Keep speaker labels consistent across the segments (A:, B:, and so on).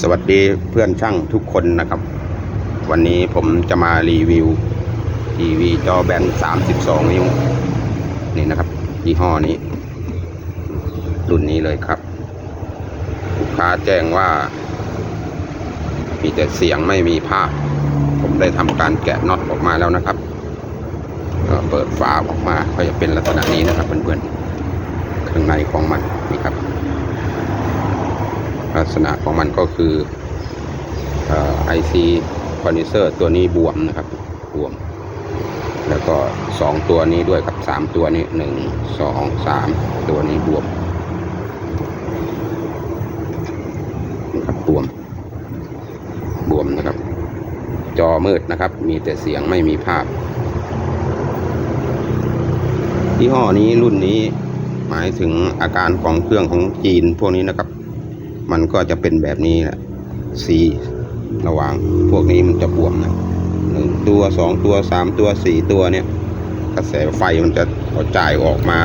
A: สวัสดีเพื่อนช่างทุกคนนะครับ วันนี้ผมจะมารีวิวทีวีจอแบน 32 นิ้ว นี่นะครับ ยี่ห้อนี้ รุ่นนี้เลยครับ ลูกค้าแจ้งว่า มีแต่เสียงไม่มีภาพ ผมได้ทำการแกะน็อตออกมาแล้วนะครับก็เปิดฝาออกมาก็จะเป็นลักษณะนี้นะครับเพื่อนๆข้างในของมันนี่ครับ ลักษณะของมันก็คือไอซีคอนดิเซอร์ตัวนี้บวมนะครับ บวม แล้วก็สองตัวนี้ด้วยกับสามตัวนี้หนึ่งสองสามตัวนี้บวมนะครับบวม บวมนะครับ จอมืดนะครับ มีแต่เสียงไม่มีภาพยี่ห้อนี้รุ่นนี้หมายถึงอาการของเครื่องของจีนพวกนี้นะครับ มันก็จะเป็นแบบนี้แหละสีระหว่างพวกนี้มันจะบวมนะหนึ่งตัวสองตัวสามตัวสี่ตัวเนี่ยกระแสไฟมันจะกระจายออกมา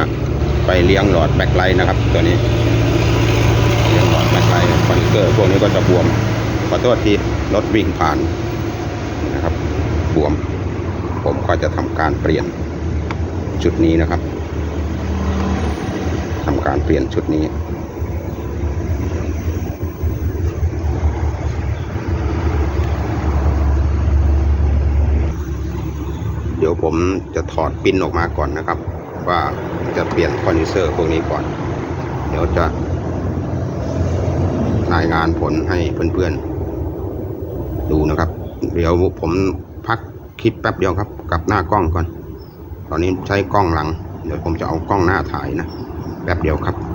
A: ไปเลี้ยงหลอดแบ็คไลท์นะครับ ตัวนี้เลี้ยงหลอดแบ็คไลท์คอนเกอร์พวกนี้ก็จะบวมขอโทษทีรถวิ่งผ่านนะครับ บวม ผมก็จะทำการเปลี่ยนจุดนี้นะครับทำการเปลี่ยนชุดนี้ ดี๋ยวผมจะถอดปินออกมาก่อนนะครับ ว่าจะเปลี่ยนคอนดิเซอร์พวกนี้ก่อน เดี๋ยวจะรายงานผลให้เพื่อนๆ ดูนะครับ เดี๋ยวผมพักคลิปแป๊บเดียวครับกลับหน้ากล้องก่อน ตอนนี้ใช้กล้องหลัง เดี๋ยวผมจะเอากล้องหน้าถ่ายนะ แป๊บเดียวครับ